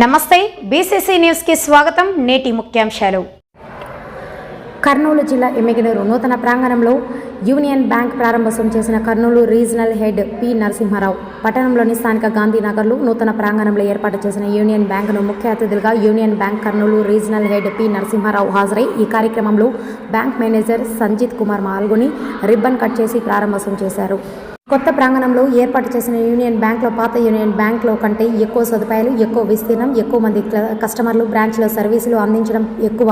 నమస్తే బీసీసీ న్యూస్కి స్వాగతం నేటి ముఖ్యాంశాలు. కర్నూలు జిల్లా ఎమ్మిగనూరు నూతన ప్రాంగణంలో యూనియన్ బ్యాంక్ ప్రారంభోత్సవం చేసిన Kurnool regional head P Narasimharao పట్టణంలోని స్థానిక గాంధీనగర్లో నూతన ప్రాంగణంలో ఏర్పాటు చేసిన యూనియన్ బ్యాంకును ముఖ్య అతిథులుగా Union Bank Kurnool regional head P Narasimharao హాజరై ఈ కార్యక్రమంలో బ్యాంక్ మేనేజర్ సంజిత్ కుమార్ పాల్గొని రిబ్బన్ కట్ చేసి ప్రారంభోత్సవం చేశారు. కొత్త ప్రాంగణంలో ఏర్పాటు చేసిన యూనియన్ బ్యాంక్లో పాత యూనియన్ బ్యాంక్లో కంటే ఎక్కువ సదుపాయాలు ఎక్కువ విస్తీర్ణం ఎక్కువ మంది క్ల- కస్టమర్లు బ్రాంచ్లో సర్వీసులు అందించడం ఎక్కువ.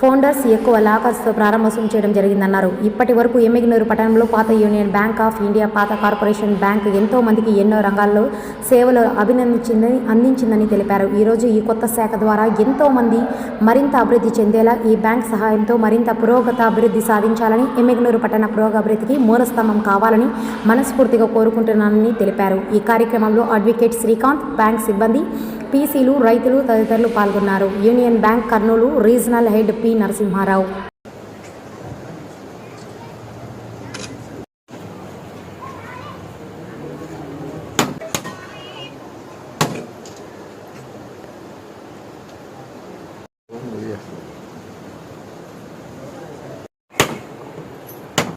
ఫౌండర్స్ ఎక్కువ లాకర్స్తో ప్రారంభోత్సవం చేయడం జరిగిందన్నారు. ఇప్పటి వరకు ఎమ్మిగినూరు పట్టణంలో పాత యూనియన్ బ్యాంక్ ఆఫ్ ఇండియా పాత కార్పొరేషన్ బ్యాంక్ ఎంతో మందికి ఎన్నో రంగాల్లో సేవలు అభినందించిందని అందించిందని తెలిపారు. ఈరోజు ఈ కొత్త శాఖ ద్వారా ఎంతో మంది మరింత అభివృద్ధి చెందేలా ఈ బ్యాంక్ సహాయంతో మరింత పురోగత అభివృద్ధి సాధించాలని ఎమ్మిగనూరు పట్టణ పురోగభివృద్ధికి మూలస్తంభం కావాలని మనస్ఫూర్తిగా కోరుకుంటున్నానని తెలిపారు. ఈ కార్యక్రమంలో అడ్వకేట్ శ్రీకాంత్ బ్యాంక్ సిబ్బంది పీసీలు రైతులు తదితరులు పాల్గొన్నారు. Union Bank Kurnool regional head P Narasimharao.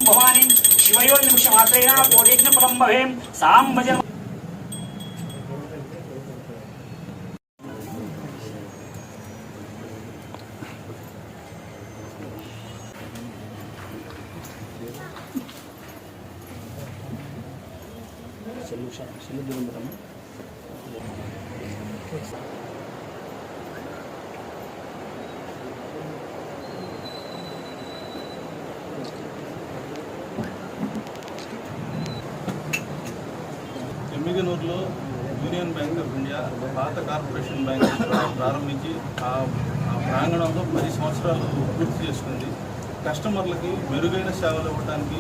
Bhavani శివయోర్నిమిషమాత్రేణ కోటిజ్ఞ ఫలం భవేం సాం భజ ఎమ్మిగనూరులో యూనియన్ బ్యాంక్ ఆఫ్ ఇండియా పాత కార్పొరేషన్ బ్యాంక్ ప్రారంభించి ఆ ఆ ప్రాంగణంలో పది సంవత్సరాలు పూర్తి చేసుకుంది. కస్టమర్లకి మెరుగైన సేవలు ఇవ్వడానికి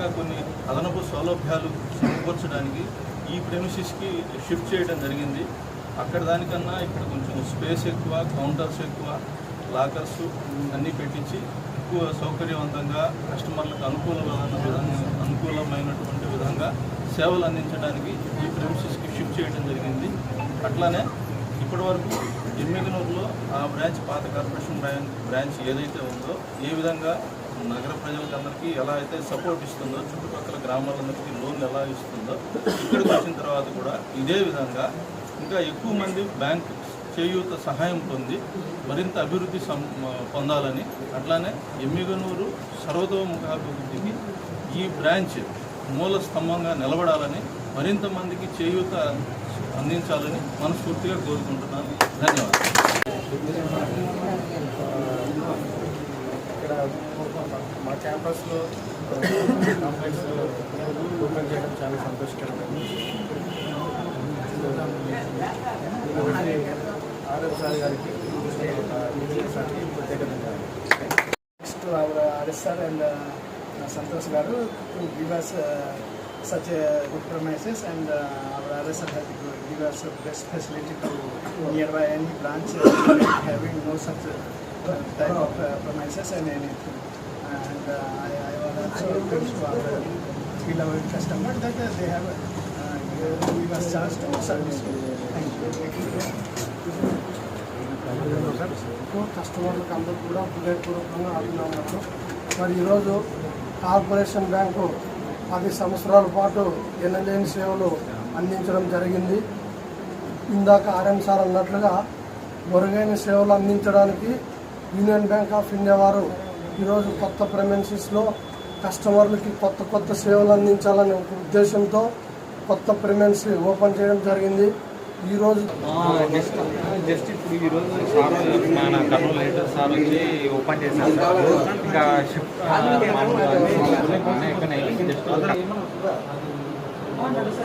ఇంకా కొన్ని అదనపు సౌలభ్యాలు సమకూర్చడానికి ఈ ప్రెమిసిస్కి షిఫ్ట్ చేయడం జరిగింది. అక్కడ దానికన్నా ఇక్కడ కొంచెం స్పేస్ ఎక్కువ కౌంటర్స్ ఎక్కువ లాకర్స్ అన్నీ పెట్టించి ఎక్కువ సౌకర్యవంతంగా కస్టమర్లకు అనుకూలమైన విధంగా అనుకూలమైనటువంటి విధంగా సేవలు అందించడానికి ఈ ప్రెమిసెస్కి షిఫ్ట్ చేయడం జరిగింది. అట్లానే ఇప్పటి వరకు ఎమ్మిగనూరులో ఆ బ్రాంచ్ పాత కార్పొరేషన్ బ్రాంచ్ ఏదైతే ఉందో ఏ విధంగా నగర ప్రజలందరికీ ఎలా అయితే సపోర్ట్ ఇస్తుందో చుట్టుపక్కల గ్రామాలందరికీ లోన్లు ఎలా ఇస్తుందో ఇక్కడికి వచ్చిన తర్వాత కూడా ఇదే విధంగా ఇంకా ఎక్కువ మంది బ్యాంక్ చేయూత సహాయం పొంది మరింత అభివృద్ధి సం పొందాలని అట్లానే ఎమ్మిగనూరు సర్వతోముఖాభివృద్ధికి ఈ బ్రాంచ్ మూల స్తంభంగా నిలబడాలని మరింత మందికి చేయూత అందించాలని మనస్ఫూర్తిగా కోరుకుంటున్నాను. ధన్యవాదాలు. క్యాంపస్లో కాంప్లెక్స్ ఓపెన్ చేయడం చాలా సంతోషకరంగా ఉంది. కాబట్టి ఆర్ఎఫ్ సార్ గారికి ఇంజనీర్ సార్కి ప్రత్యేకంగా next our RS sir and Santosh గారు to give us such good premises and our RS sir have give us best facility to near by any branch having no such type of uh, premises and anything. And uh, I, I was also encouraged to our beloved customer that uh, they have uh, give us chance to service. Thank you. కస్టమర్లకు అందరూ కూడా హృదయపూర్వకంగా అభినందనలు మరి ఈరోజు corporation bank పది సంవత్సరాల పాటు ఎనలేని సేవలు అందించడం జరిగింది ఇందాక ఆర్ఎం సార్ అన్నట్లుగా మెరుగైన సేవలు అందించడానికి యూనియన్ బ్యాంక్ ఆఫ్ ఇండియా వారు ఈరోజు కొత్త ప్రెమెన్సీస్లో కస్టమర్లకి కొత్త కొత్త సేవలు అందించాలనే ఒక ఉద్దేశంతో కొత్త ప్రిమెన్స్ ఓపెన్ చేయడం జరిగింది ఈరోజు జస్ట్ ఇప్పుడు ఈరోజు సార్ మన కర్నూలు లీటర్ సార్ వచ్చి ఓపెన్ చేశారు ఇంకా షిఫ్ట్ జస్ట్